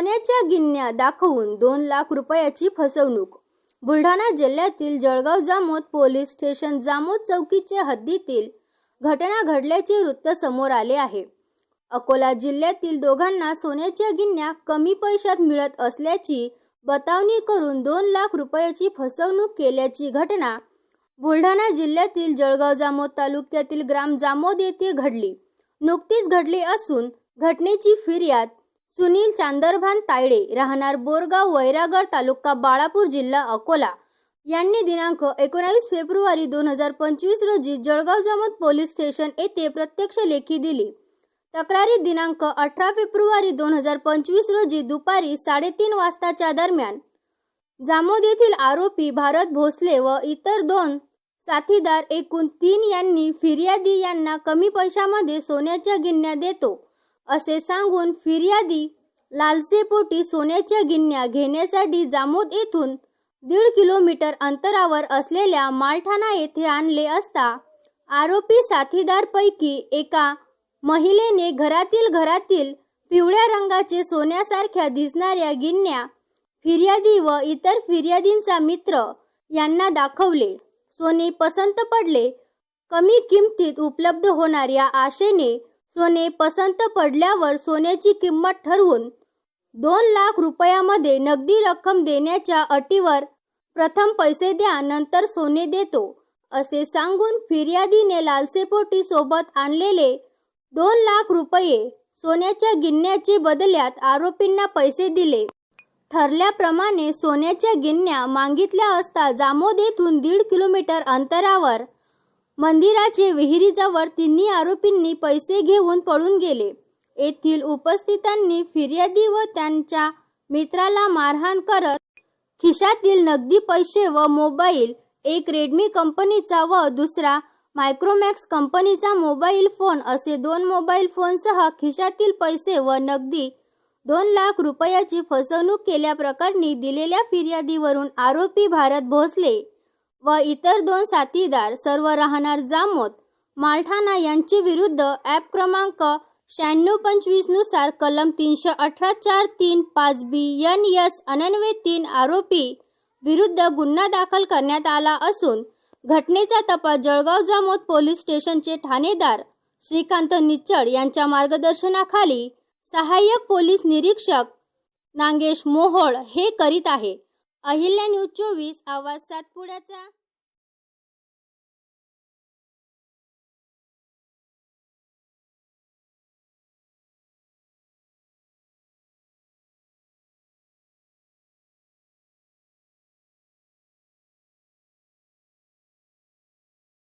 सोन्याच्या गिन्या दाखवून दोन लाख रुपयाची फसवणूक. बुलढाणा जिल्ह्यातील जळगाव जामोद पोलीस स्टेशन जामोद चौकीच्या हद्दीतील घटना घडल्याचे वृत्त समोर आले आहे. अकोला जिल्ह्यातील दोघांना सोन्याच्या गिन्या कमी पैशात मिळत असल्याची बतावणी करून दोन लाख रुपयाची फसवणूक केल्याची घटना बुलढाणा जिल्ह्यातील जळगाव जामोद तालुक्यातील ग्राम जामोद येथे घडली. नुकतीच घडली असून घटनेची फिर्याद सुनील चांदरभान तायडे राहणार बोरगाव वैरागड तालुका बाळापूर जिल्हा अकोला. यांनी दिनांक एकोणावीस फेब्रुवारी दोन हजार पंचवीस रोजी जळगाव जामोद पोलीस स्टेशन येथे प्रत्यक्ष लेखी दिली. तक्रारी दिनांक अठरा फेब्रुवारी दोन हजार पंचवीस रोजी दुपारी साडेतीन वाजताच्या दरम्यान. जामोद येथील आरोपी भारत भोसले व इतर दोन साथीदार एकूण तीन यांनी फिर्यादी यांना कमी पैशामध्ये सोन्याच्या गिन्या देतो. असे सांगून फिर्यादी लालसेपोटी सोन्याच्या गिन्या घेण्यासाठी जामोद येथून दीड किलोमीटर अंतरावर असलेल्या मालठाणा येथे आणले असता आरोपी साथीदारपैकी एका महिलेने घरातील घरातील पिवळ्या रंगाचे सोन्यासारख्या दिसणाऱ्या गिन्या फिर्यादी व इतर फिर्यादींचा मित्र यांना दाखवले. सोने पसंत पडले. कमी किमतीत उपलब्ध होणाऱ्या आशेने सोने पसंत पडल्यावर सोन्याची किंमत ठरवून दोन लाख रुपयामध्ये नगदी रक्कम देण्याच्या अटीवर प्रथम पैसे द्या नंतर सोने देतो असे सांगून फिर्यादीने लालसेपोटी सोबत आणलेले दोन लाख रुपये सोन्याच्या गिन्याचे बदल्यात आरोपींना पैसे दिले. ठरल्याप्रमाणे सोन्याच्या गिन्या मागितल्या असता जामोद येथून दीड किलोमीटर अंतरावर मंदिराचे विहिरीजवळ तिन्ही आरोपींनी पैसे घेऊन पळून गेले. येथील उपस्थितांनी फिर्यादी व त्यांच्या मित्राला मारहाण करत खिशातील नगदी पैसे व मोबाईल एक रेडमी कंपनीचा व दुसरा मायक्रोमॅक्स कंपनीचा मोबाईल फोन असे दोन मोबाईल फोनसह खिशातील पैसे व नगदी दोन लाख रुपयाची फसवणूक केल्याप्रकरणी दिलेल्या फिर्यादीवरून आरोपी भारत भोसले. व इतर दोन साथीदार सर्व राहणार जामोत मालठाणा यांचे विरुद्ध ॲप क्रमांक शहाण्णव पंचवीसनुसार कलम तीनशे अठरा चार तीन पाच बी एन एस अनन्वे तीन आरोपी विरुद्ध गुन्हा दाखल करण्यात आला असून घटनेचा तपास जळगाव जामोद पोलीस स्टेशनचे ठाणेदार श्रीकांत निच्चड यांच्या मार्गदर्शनाखाली सहाय्यक पोलीस निरीक्षक नांगेश मोहोळ हे करीत आहे. अहिल्या न्यूज चोवीस आवाज सातपुड्याचा.